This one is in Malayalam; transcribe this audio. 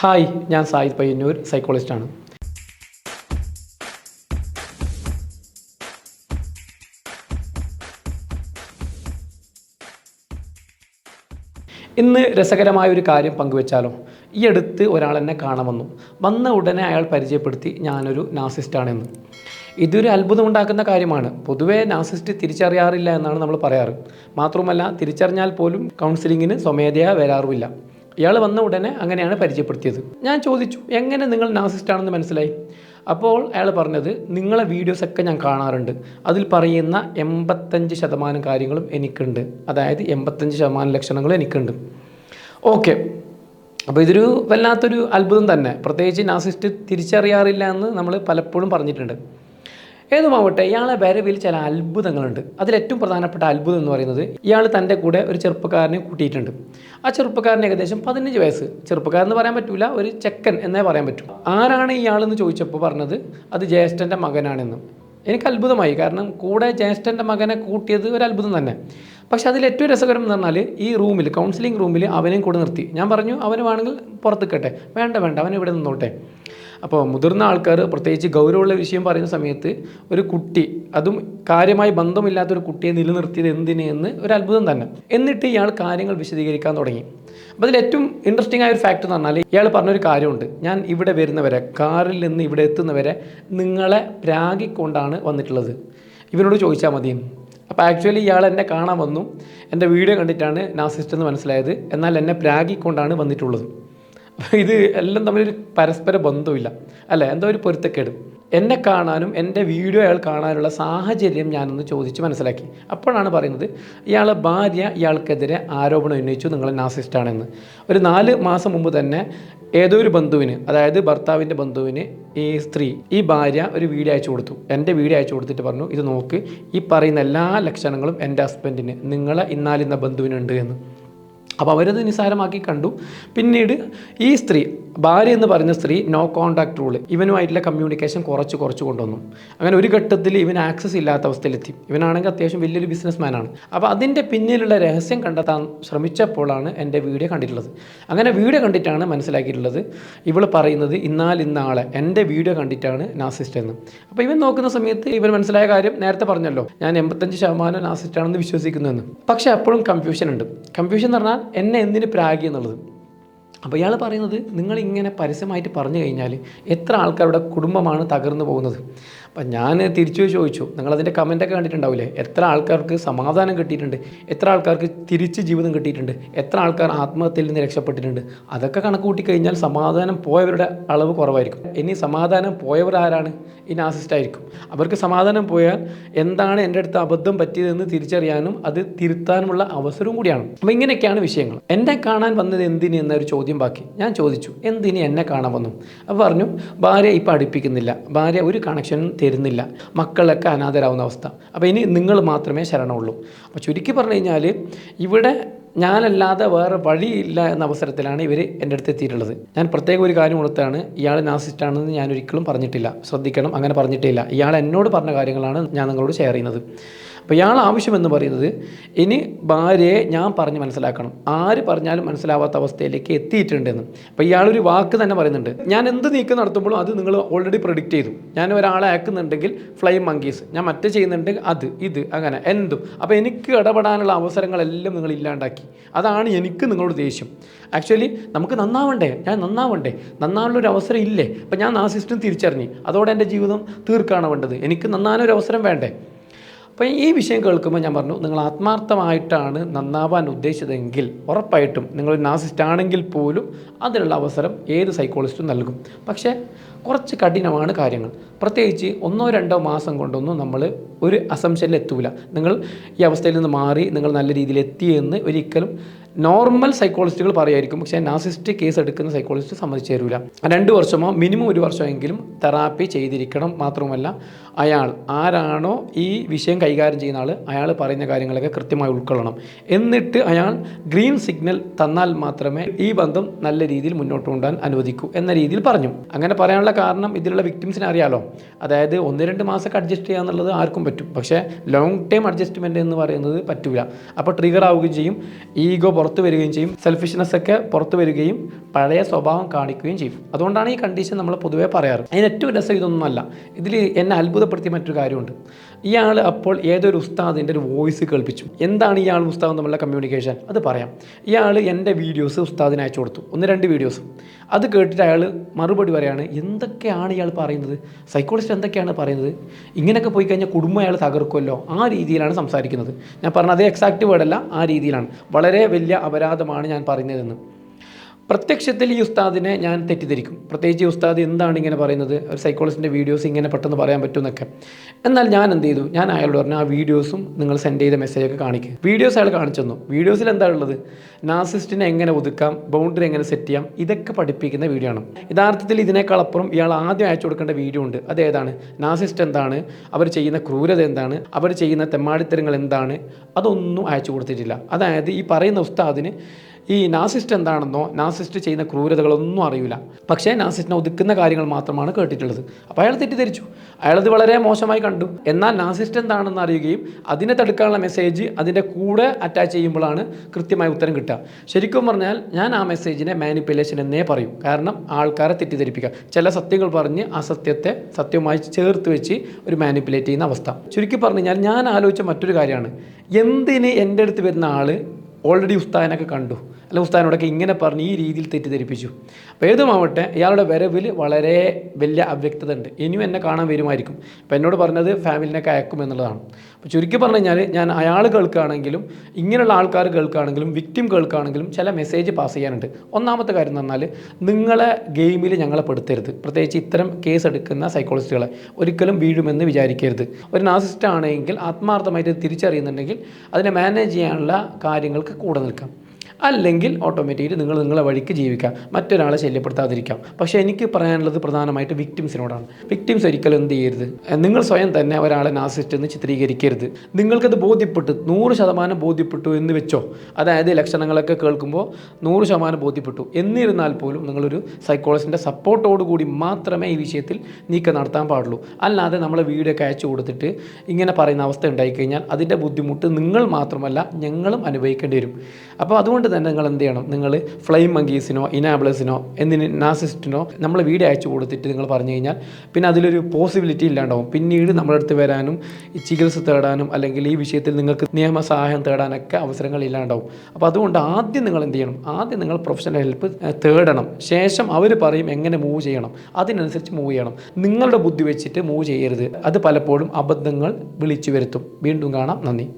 ഹായ് ഞാൻ സായിദ് പയ്യന്നൂർ സൈക്കോളജിസ്റ്റാണ് ഇന്ന് രസകരമായ ഒരു കാര്യം പങ്കുവെച്ചാലോ? ഈ അടുത്ത് ഒരാൾ എന്നെ കാണുമെന്നു വന്ന. ഉടനെ അയാൾ പരിചയപ്പെടുത്തി ഞാനൊരു നാസിസ്റ്റാണെന്ന് ഇതൊരു അത്ഭുതമുണ്ടാക്കുന്ന കാര്യമാണ്. പൊതുവേ നാസിസ്റ്റ് തിരിച്ചറിയാറില്ല എന്നാണ് നമ്മൾ പറയാറ്. മാത്രമല്ല തിരിച്ചറിഞ്ഞാൽ പോലും കൗൺസിലിങ്ങിന് സ്വമേധയാ വരാറുമില്ല. ഇയാൾ വന്ന ഉടനെ അങ്ങനെയാണ് പരിചയപ്പെടുത്തിയത്. ഞാൻ ചോദിച്ചു എങ്ങനെ നിങ്ങൾ നാസിസ്റ്റ് ആണെന്ന് മനസ്സിലായി? അപ്പോൾ അയാൾ പറഞ്ഞത് നിങ്ങളെ വീഡിയോസൊക്കെ ഞാൻ കാണാറുണ്ട്. അതിൽ പറയുന്ന എൺപത്തഞ്ച് ശതമാനം കാര്യങ്ങളും എനിക്കുണ്ട്. അതായത് എൺപത്തഞ്ച് ശതമാനം ലക്ഷണങ്ങളും എനിക്കുണ്ട്. ഓക്കെ. അപ്പോൾ ഇതൊരു വല്ലാത്തൊരു അത്ഭുതം തന്നെ. പ്രത്യേകിച്ച് നാസിസ്റ്റ് തിരിച്ചറിയാറില്ല എന്ന് നമ്മൾ പലപ്പോഴും പറഞ്ഞിട്ടുണ്ട്. ഏതുമാവട്ടെ ഇയാളെ വരവിൽ ചില അത്ഭുതങ്ങളുണ്ട്. അതിലേറ്റവും പ്രധാനപ്പെട്ട അത്ഭുതം എന്ന് പറയുന്നത് ഇയാൾ തന്റെ കൂടെ ഒരു ചെറുപ്പക്കാരനെ കൂട്ടിയിട്ടുണ്ട്. ആ ചെറുപ്പക്കാരന് ഏകദേശം പതിനഞ്ച് വയസ്സ്. ചെറുപ്പക്കാരൻ എന്ന് പറയാൻ പറ്റില്ല ഒരു ചെക്കൻ എന്നേ പറയാൻ പറ്റൂ. ആരാണ് ഇയാളെന്ന് ചോദിച്ചപ്പോൾ പറഞ്ഞത് അത് ജ്യേഷ്ഠന്റെ മകനാണെന്ന്. എനിക്ക് അത്ഭുതമായി കാരണം കൂടെ ജ്യേഷ്ഠന്റെ മകനെ കൂട്ടിയത് ഒരു അത്ഭുതം തന്നെ. പക്ഷെ അതിൽ ഏറ്റവും രസകരം എന്ന് പറഞ്ഞാൽ ഈ റൂമിൽ കൗൺസിലിംഗ് റൂമിൽ അവനെയും കൂടെ നിർത്തി. ഞാൻ പറഞ്ഞു അവന് വേണമെങ്കിൽ പുറത്തേക്കട്ടെ വേണ്ട വേണ്ട അവൻ ഇവിടെ നിന്നോട്ടെ. അപ്പോൾ മുതിർന്ന ആൾക്കാർ പ്രത്യേകിച്ച് ഗൗരവമുള്ള വിഷയം പറയുന്ന സമയത്ത് ഒരു കുട്ടി അതും കാര്യമായി ബന്ധമില്ലാത്തൊരു കുട്ടിയെ നിലനിർത്തിയത് എന്തിന് എന്ന് ഒരു അത്ഭുതം തന്നെ. എന്നിട്ട് ഇയാൾ കാര്യങ്ങൾ വിശദീകരിക്കാൻ തുടങ്ങി. അപ്പോൾ അതിൽ ഏറ്റവും ഇൻട്രസ്റ്റിംഗ് ആയ ഒരു ഫാക്ട് എന്ന് പറഞ്ഞാൽ ഇയാൾ പറഞ്ഞൊരു കാര്യമുണ്ട്. ഞാൻ ഇവിടെ വരുന്നവരെ കാറിൽ നിന്ന് ഇവിടെ എത്തുന്നവരെ നിങ്ങളെ പ്രാഗിക്കൊണ്ടാണ് വന്നിട്ടുള്ളത്. ഇവനോട് ചോദിച്ചാൽ മതി അപ്പോൾ ആക്ച്വലി ഇയാൾ എന്നെ കാണാൻ വന്നു. എന്റെ വീഡിയോ കണ്ടിട്ടാണ് നാസിസ്റ്റ് എന്ന് മനസ്സിലായത്. എന്നാൽ എന്നെ പ്രാഗിക്കൊണ്ടാണ് വന്നിട്ടുള്ളത്. ഇത് എല്ലാം തമ്മിലൊരു പരസ്പര ബന്ധമില്ല അല്ല? എന്തോ ഒരു പൊരുത്തക്കേട്. എന്നെ കാണാനും എന്റെ വീഡിയോ അയാൾ കാണാനുള്ള സാഹചര്യം ഞാനൊന്ന് ചോദിച്ച് മനസ്സിലാക്കി. അപ്പോഴാണ് പറയുന്നത് ഇയാളെ ഭാര്യ ഇയാൾക്കെതിരെ ആരോപണം ഉന്നയിച്ചു. നിങ്ങൾ നാസിസ്റ്റാണെന്ന്. ഒരു നാല് മാസം മുമ്പ് തന്നെ ഏതോ ഒരു ബന്ധുവിന് അതായത് ഭർത്താവിന്റെ ബന്ധുവിന് ഈ സ്ത്രീ ഈ ഭാര്യ ഒരു വീഡിയോ അയച്ചു കൊടുത്തു. എന്റെ വീഡിയോ അയച്ചു കൊടുത്തിട്ട് പറഞ്ഞു ഇത് നോക്ക് ഈ പറയുന്ന എല്ലാ ലക്ഷണങ്ങളും എന്റെ ഹസ്ബൻഡിന്. നിങ്ങളെ ഇന്നാലിന്ന ബന്ധുവിനുണ്ട് എന്ന്. അപ്പോൾ അവരത് നിസ്സാരമാക്കി കണ്ടു. പിന്നീട് ഈ സ്ത്രീ ഭാര്യ എന്ന് പറഞ്ഞ സ്ത്രീ നോ കോണ്ടാക്ട് റൂൾ ഇവനുമായിട്ടുള്ള കമ്മ്യൂണിക്കേഷൻ കുറച്ച് കുറച്ച് കൊണ്ടുവന്നു. അങ്ങനെ ഒരു ഘട്ടത്തിൽ ഇവൻ ആക്സസ് ഇല്ലാത്ത അവസ്ഥയിലെത്തി. ഇവനാണെങ്കിൽ അത്യാവശ്യം വലിയൊരു ബിസിനസ്മാൻ ആണ്. അപ്പോൾ അതിന്റെ പിന്നിലുള്ള രഹസ്യം കണ്ടെത്താൻ ശ്രമിച്ചപ്പോഴാണ് എന്റെ വീഡിയോ കണ്ടിട്ടുള്ളത്. അങ്ങനെ വീഡിയോ കണ്ടിട്ടാണ് മനസ്സിലാക്കിയിട്ടുള്ളത്. ഇവൾ പറയുന്നത് ഇന്നാൽ ഇന്നാളെ എന്റെ വീഡിയോ കണ്ടിട്ടാണ് നാസിസ്റ്റ് എന്ന്. അപ്പോൾ ഇവൻ നോക്കുന്ന സമയത്ത് ഇവൻ മനസ്സിലായ കാര്യം നേരത്തെ പറഞ്ഞല്ലോ. ഞാൻ എൺപത്തഞ്ച് ശതമാനം നാസിസ്റ്റ് ആണെന്ന് വിശ്വസിക്കുന്നു എന്ന്. പക്ഷേ അപ്പോഴും കൺഫ്യൂഷൻ ഉണ്ട്. കൺഫ്യൂഷൻ എന്ന് പറഞ്ഞാൽ എന്നെ എന്തിന് പ്രാഗി എന്നുള്ളത്. അപ്പോൾ ഇയാൾ പറയുന്നത് നിങ്ങൾ ഇങ്ങനെ പരസ്യമായിട്ട് പറഞ്ഞു കഴിഞ്ഞാൽ എത്ര ആൾക്കാരുടെ കുടുംബമാണ് തകർന്നു പോകുന്നത്? അപ്പം ഞാൻ തിരിച്ചു ചോദിച്ചു നിങ്ങളതിന്റെ കമന്റൊക്കെ കണ്ടിട്ടുണ്ടാവില്ലേ എത്ര ആൾക്കാർക്ക് സമാധാനം കിട്ടിയിട്ടുണ്ട്? എത്ര ആൾക്കാർക്ക് തിരിച്ച് ജീവിതം കിട്ടിയിട്ടുണ്ട്? എത്ര ആൾക്കാർ ആത്മഹത്യയിൽ നിന്ന് രക്ഷപ്പെട്ടിട്ടുണ്ട്? അതൊക്കെ കണക്ക് കഴിഞ്ഞാൽ സമാധാനം പോയവരുടെ അളവ് കുറവായിരിക്കും. ഇനി സമാധാനം പോയവർ ആരാണ് ഇനി ആസിസ്റ്റായിരിക്കും അവർക്ക് സമാധാനം പോയാൽ എന്താണ് എന്റെ അടുത്ത് അബദ്ധം പറ്റിയതെന്ന് തിരിച്ചറിയാനും അത് തിരുത്താനുമുള്ള അവസരവും കൂടിയാണ്. അപ്പോൾ ഇങ്ങനെയൊക്കെയാണ് വിഷയങ്ങൾ. എന്നെ കാണാൻ വന്നത് എന്തിന് എന്നൊരു ചോദ്യം ബാക്കി. ഞാൻ ചോദിച്ചു എന്തിന് എന്നെ കാണാൻ വന്നു? അപ്പോൾ പറഞ്ഞു ഭാര്യ ഇപ്പം അടുപ്പിക്കുന്നില്ല. ഭാര്യ ഒരു കണക്ഷനും തരുന്നില്ല. മക്കളൊക്കെ അനാഥരാവുന്ന അവസ്ഥ. അപ്പോൾ ഇനി നിങ്ങൾ മാത്രമേ ശരണമുള്ളൂ. അപ്പോൾ ചുരുക്കി പറഞ്ഞു കഴിഞ്ഞാൽ ഇവിടെ ഞാനല്ലാതെ വേറെ വഴിയില്ല എന്ന അവസരത്തിലാണ് ഇവർ എന്റെ അടുത്ത് എത്തിയിട്ടുള്ളത്. ഞാൻ പ്രത്യേക ഒരു കാര്യം ഉണർത്താണ് ഇയാൾ നാസിസ്റ്റാണെന്ന് ഞാൻ ഒരിക്കലും പറഞ്ഞിട്ടില്ല. ശ്രദ്ധിക്കണം അങ്ങനെ പറഞ്ഞിട്ടില്ല ഇയാൾ എന്നോട് പറഞ്ഞ കാര്യങ്ങളാണ് ഞാൻ നിങ്ങളോട് ഷെയർ ചെയ്യുന്നത്. അപ്പോൾ ഇയാൾ ആവശ്യമെന്ന് പറയുന്നത് ഇനി ഭാര്യയെ ഞാൻ പറഞ്ഞ് മനസ്സിലാക്കണം. ആര് പറഞ്ഞാലും മനസ്സിലാവാത്ത അവസ്ഥയിലേക്ക് എത്തിയിട്ടുണ്ടെന്ന്. അപ്പോൾ ഇയാളൊരു വാക്ക് തന്നെ പറയുന്നുണ്ട്. ഞാൻ എന്ത് നീക്കം നടത്തുമ്പോഴും അത് നിങ്ങൾ ഓൾറെഡി പ്രൊഡിക്റ്റ് ചെയ്തു. ഞാൻ ഒരാളെ ആക്കുന്നുണ്ടെങ്കിൽ ഫ്ലൈ മങ്കീസ് ഞാൻ മറ്റേ ചെയ്യുന്നുണ്ടെങ്കിൽ അത് ഇത് അങ്ങനെ എന്തും. അപ്പോൾ എനിക്ക് ഇടപെടാനുള്ള അവസരങ്ങളെല്ലാം നിങ്ങൾ ഇല്ലാണ്ടാക്കി. അതാണ് എനിക്ക് നിങ്ങളോട് ദേഷ്യം. ആക്ച്വലി നമുക്ക് നന്നാവണ്ടേ? ഞാൻ നന്നാവണ്ടേ? നന്നാനുള്ള ഒരു അവസരം ഇല്ലേ? അപ്പം ഞാൻ ആ സിസ്റ്റം തിരിച്ചറിഞ്ഞു. അതോടെ എന്റെ ജീവിതം തീർക്കാണ് വേണ്ടത്. എനിക്ക് നന്നാനൊരു അവസരം വേണ്ടേ? അപ്പോൾ ഈ വിഷയം കേൾക്കുമ്പോൾ ഞാൻ പറഞ്ഞു നിങ്ങൾ ആത്മാർത്ഥമായിട്ടാണ് നന്നാവാൻ ഉദ്ദേശിച്ചതെങ്കിൽ ഉറപ്പായിട്ടും നിങ്ങൾ നാസിസ്റ്റ് ആണെങ്കിൽ പോലും അതിനുള്ള അവസരം ഏത് സൈക്കോളജിസ്റ്റും നൽകും. പക്ഷേ കുറച്ച് കഠിനമാണ് കാര്യങ്ങൾ. പ്രത്യേകിച്ച് ഒന്നോ രണ്ടോ മാസം കൊണ്ടൊന്നും നമ്മൾ ഒരു അസംഷനിൽ എത്തൂല. നിങ്ങൾ ഈ അവസ്ഥയിൽ നിന്ന് മാറി നിങ്ങൾ നല്ല രീതിയിൽ എത്തിയെന്ന് ഒരിക്കലും നോർമൽ സൈക്കോളജിസ്റ്റുകൾ പറയായിരിക്കും പക്ഷേ നാസിസ്റ്റ് കേസ് എടുക്കുന്ന സൈക്കോളജിസ്റ്റ് സമ്മതിച്ചു തരൂല. രണ്ട് വർഷമോ മിനിമം ഒരു വർഷമെങ്കിലും തെറാപ്പി ചെയ്തിരിക്കണം മാത്രമല്ല അയാൾ ആരാണോ ഈ വിഷയം കൈകാര്യം ചെയ്യുന്ന ആൾ അയാൾ പറയുന്ന കാര്യങ്ങളൊക്കെ കൃത്യമായി ഉൾക്കൊള്ളണം. എന്നിട്ട് അയാൾ ഗ്രീൻ സിഗ്നൽ തന്നാൽ മാത്രമേ ഈ ബന്ധം നല്ല രീതിയിൽ മുന്നോട്ട് കൊണ്ടുപോകാൻ അനുവദിക്കൂ എന്ന രീതിയിൽ പറഞ്ഞു. അങ്ങനെ പറയാനുള്ള കാരണം ഇതിലുള്ള വിക്ടിംസിനെ അറിയാലോ. അതായത് ഒന്ന് രണ്ട് മാസമൊക്കെ അഡ്ജസ്റ്റ് ചെയ്യുക എന്നുള്ളത് ആർക്കും പറ്റും. പക്ഷേ ലോങ് ടൈം അഡ്ജസ്റ്റ്മെന്റ് എന്ന് പറയുന്നത് പറ്റില്ല അപ്പോൾ ട്രിഗർ ആവുകയും ചെയ്യും. ഈഗോ പുറത്തു വരികയും ചെയ്യും. സെൽഫിഷ്നെസ് ഒക്കെ പുറത്തു വരികയും പഴയ സ്വഭാവം കാണിക്കുകയും ചെയ്യും. അതുകൊണ്ടാണ് ഈ കണ്ടീഷൻ നമ്മൾ പൊതുവേ പറയാറ്. അതിന് ഏറ്റവും രസം ഇതൊന്നുമല്ല ഇതിൽ എന്നെ അത്ഭുതപ്പെടുത്തിയ മറ്റൊരു കാര്യമുണ്ട്. ഇയാൾ അപ്പോൾ ഏതൊരു ഉസ്താദിന്റെ ഒരു വോയിസ് കേൾപ്പിച്ചു. എന്താണ് ഇയാൾ ഉസ്താദ് തമ്മിലുള്ള കമ്മ്യൂണിക്കേഷൻ അത് പറയാം. ഇയാൾ എന്റെ വീഡിയോസ് ഉസ്താദിന് അയച്ചു കൊടുത്തു. ഒന്ന് രണ്ട് വീഡിയോസ് അത് കേട്ടിട്ട് അയാൾ മറുപടി പറയാണ് എന്തൊക്കെയാണ് ഇയാൾ പറയുന്നത്? സൈക്കോളജിസ്റ്റ് എന്തൊക്കെയാണ് പറയുന്നത്? ഇങ്ങനെയൊക്കെ പോയി കഴിഞ്ഞാൽ കുടുംബം അയാൾ തകർക്കുമല്ലോ. ആ രീതിയിലാണ് സംസാരിക്കുന്നത്. ഞാൻ പറഞ്ഞ അതേ എക്സാക്റ്റ് വേർഡല്ല ആ രീതിയിലാണ്. വളരെ വലിയ അപരാധമാണ് ഞാൻ പറയുന്നതെന്ന് പ്രത്യക്ഷത്തിൽ ഈ ഉസ്താദിനെ ഞാൻ തെറ്റിദ്ധരിക്കും. പ്രത്യേകിച്ച് ഈ ഉസ്താദ് എന്താണ് ഇങ്ങനെ പറയുന്നത്? ഒരു സൈക്കോളജിന്റെ വീഡിയോസ് ഇങ്ങനെ പെട്ടെന്ന് പറയാൻ പറ്റുമെന്നൊക്കെ. എന്നാൽ ഞാൻ എന്ത് ചെയ്തു? ഞാൻ അയാളോട് പറഞ്ഞു ആ വീഡിയോസും നിങ്ങൾ സെൻഡ് ചെയ്ത മെസ്സേജൊക്കെ കാണിക്കുക വീഡിയോസ് അയാൾ കാണിച്ചു തന്നു. വീഡിയോസിൽ എന്താ ഉള്ളത്? നാസിസ്റ്റിനെ എങ്ങനെ ഒതുക്കാം? ബൗണ്ടറി എങ്ങനെ സെറ്റ് ചെയ്യാം? ഇതൊക്കെ പഠിപ്പിക്കുന്ന വീഡിയോ ആണ്. യഥാർത്ഥത്തിൽ ഇതിനേക്കാളപ്പുറം ഇയാൾ ആദ്യം അയച്ചു കൊടുക്കേണ്ട വീഡിയോ ഉണ്ട്. അത് ഏതാണ്? നാസിസ്റ്റ് എന്താണ്? അവർ ചെയ്യുന്ന ക്രൂരത എന്താണ്? അവർ ചെയ്യുന്ന തെമ്മാടിത്തരങ്ങൾ എന്താണ്? അതൊന്നും അയച്ചു കൊടുത്തിട്ടില്ല. അതായത് ഈ പറയുന്ന ഉസ്താദിന് ഈ നാസിസ്റ്റ് എന്താണെന്നോ നാസിസ്റ്റ് ചെയ്യുന്ന ക്രൂരതകളൊന്നും അറിയില്ല. പക്ഷേ നാസിസ്റ്റിനെ ഒതുക്കുന്ന കാര്യങ്ങൾ മാത്രമാണ് കേട്ടിട്ടുള്ളത്. അപ്പോൾ അയാൾ തെറ്റിദ്ധരിച്ചു. അയാളത് വളരെ മോശമായി കണ്ടു. എന്നാൽ നാസിസ്റ്റ് എന്താണെന്ന് അറിയുകയും അതിനെ തടുക്കാനുള്ള മെസ്സേജ് അതിന്റെ കൂടെ അറ്റാച്ച് ചെയ്യുമ്പോഴാണ് കൃത്യമായ ഉത്തരം കിട്ടുക. ശരിക്കും പറഞ്ഞാൽ ഞാൻ ആ മെസ്സേജിനെ മാനിപ്പുലേഷൻ എന്നേ പറയും. കാരണം ആൾക്കാരെ തെറ്റിദ്ധരിപ്പിക്കുക. ചില സത്യങ്ങൾ പറഞ്ഞ് അസത്യത്തെ സത്യവുമായി ചേർത്ത് വെച്ച് ഒരു മാനിപ്പുലേറ്റ് ചെയ്യുന്ന അവസ്ഥ. ചുരുക്കി പറഞ്ഞു കഴിഞ്ഞാൽ ഞാൻ ആലോചിച്ച മറ്റൊരു കാര്യമാണ്. എന്തിന് എന്റെ അടുത്ത് വരുന്ന ആൾ ഓൾറെഡി ഉസ്താദിനൊക്കെ കണ്ടു? അല്ല ഉസ്താദിനോടൊക്കെ ഇങ്ങനെ പറഞ്ഞ് ഈ രീതിയിൽ തെറ്റിദ്ധരിപ്പിച്ചു. അപ്പോൾ ഏതുമാവട്ടെ ഇയാളുടെ വരവിൽ വളരെ വലിയ അവ്യക്തത ഉണ്ട്. ഇനിയും എന്നെ കാണാൻ വരുമായിരിക്കും. അപ്പോൾ എന്നോട് പറഞ്ഞത് ഫാമിലിനൊക്കെ അയക്കും എന്നുള്ളതാണ്. അപ്പോൾ ചുരുക്കി പറഞ്ഞു കഴിഞ്ഞാൽ ഞാൻ അയാൾ കേൾക്കുകയാണെങ്കിലും ഇങ്ങനെയുള്ള ആൾക്കാർ കേൾക്കുകയാണെങ്കിലും വിക്ടിം കേൾക്കുകയാണെങ്കിലും ചില മെസ്സേജ് പാസ് ചെയ്യാനുണ്ട്. ഒന്നാമത്തെ കാര്യം എന്ന് പറഞ്ഞാൽ നിങ്ങളെ ഗെയിമിൽ ഞങ്ങളെ പെടുത്തരുത്. പ്രത്യേകിച്ച് ഇത്തരം കേസ് എടുക്കുന്ന സൈക്കോളജിസ്റ്റുകളെ ഒരിക്കലും വീഴുമെന്ന് വിചാരിക്കരുത്. ഒരു നാസിസ്റ്റ് ആണെങ്കിൽ ആത്മാർത്ഥമായിട്ട് തിരിച്ചറിയുന്നുണ്ടെങ്കിൽ അതിനെ മാനേജ് ചെയ്യാനുള്ള കാര്യങ്ങൾക്ക് കൂടെ നിൽക്കാം. അല്ലെങ്കിൽ ഓട്ടോമാറ്റിക്കലി നിങ്ങൾ നിങ്ങളെ വഴിക്ക് ജീവിക്കാം. മറ്റൊരാളെ ശല്യപ്പെടുത്താതിരിക്കാം. പക്ഷേ എനിക്ക് പറയാനുള്ളത് പ്രധാനമായിട്ട് വിക്ടിംസിനോടാണ് വിക്ടിംസ് ഒരിക്കലും എന്ത് ചെയ്യരുത്. നിങ്ങൾ സ്വയം തന്നെ ഒരാളെ നാസിസ്റ്റ് എന്ന് ചിത്രീകരിക്കരുത്. നിങ്ങൾക്കത് ബോധ്യപ്പെട്ടു. നൂറ് ശതമാനം ബോധ്യപ്പെട്ടു എന്ന് വെച്ചോ. അതായത് ലക്ഷണങ്ങളൊക്കെ കേൾക്കുമ്പോൾ നൂറ് ശതമാനം ബോധ്യപ്പെട്ടു. എന്നിരുന്നാൽ പോലും നിങ്ങളൊരു സൈക്കോളജിന്റെ സപ്പോർട്ടോടു കൂടി മാത്രമേ ഈ വിഷയത്തിൽ നീക്കം നടത്താൻ പാടുള്ളൂ. അല്ലാതെ നമ്മളെ വീഡിയോ ഒക്കെ അയച്ചു കൊടുത്തിട്ട് ഇങ്ങനെ പറയുന്ന അവസ്ഥ ഉണ്ടായിക്കഴിഞ്ഞാൽ അതിന്റെ ബുദ്ധിമുട്ട് നിങ്ങൾ മാത്രമല്ല ഞങ്ങളും അനുഭവിക്കേണ്ടി വരും. അപ്പോൾ അതുകൊണ്ട് തന്നെ നിങ്ങൾ എന്ത് ചെയ്യണം? നിങ്ങൾ ഫ്ലെയിം മങ്കീസിനോ ഇനാബിളസിനോ എന്തിന് നാസിസ്റ്റിനോ നമ്മൾ വീഡിയോ അയച്ചു കൊടുത്തിട്ട് നിങ്ങൾ പറഞ്ഞു കഴിഞ്ഞാൽ പിന്നെ അതിലൊരു പോസിബിലിറ്റി ഇല്ലാണ്ടാവും. പിന്നീട് നമ്മുടെ അടുത്ത് വരാനും ചികിത്സ തേടാനും അല്ലെങ്കിൽ ഈ വിഷയത്തിൽ നിങ്ങൾക്ക് നിയമസഹായം തേടാനൊക്കെ അവസരങ്ങൾ ഇല്ലാണ്ടാവും. അപ്പോൾ അതുകൊണ്ട് ആദ്യം നിങ്ങൾ എന്ത് ചെയ്യണം? ആദ്യം നിങ്ങൾ പ്രൊഫഷണൽ ഹെൽപ്പ് തേടണം. ശേഷം അവർ പറയും എങ്ങനെ മൂവ് ചെയ്യണം. അതിനനുസരിച്ച് മൂവ് ചെയ്യണം. നിങ്ങളുടെ ബുദ്ധി വെച്ചിട്ട് മൂവ് ചെയ്യരുത്. അത് പലപ്പോഴും അബദ്ധങ്ങൾ വിളിച്ചു വരുത്തും. വീണ്ടും കാണാം. നന്ദി.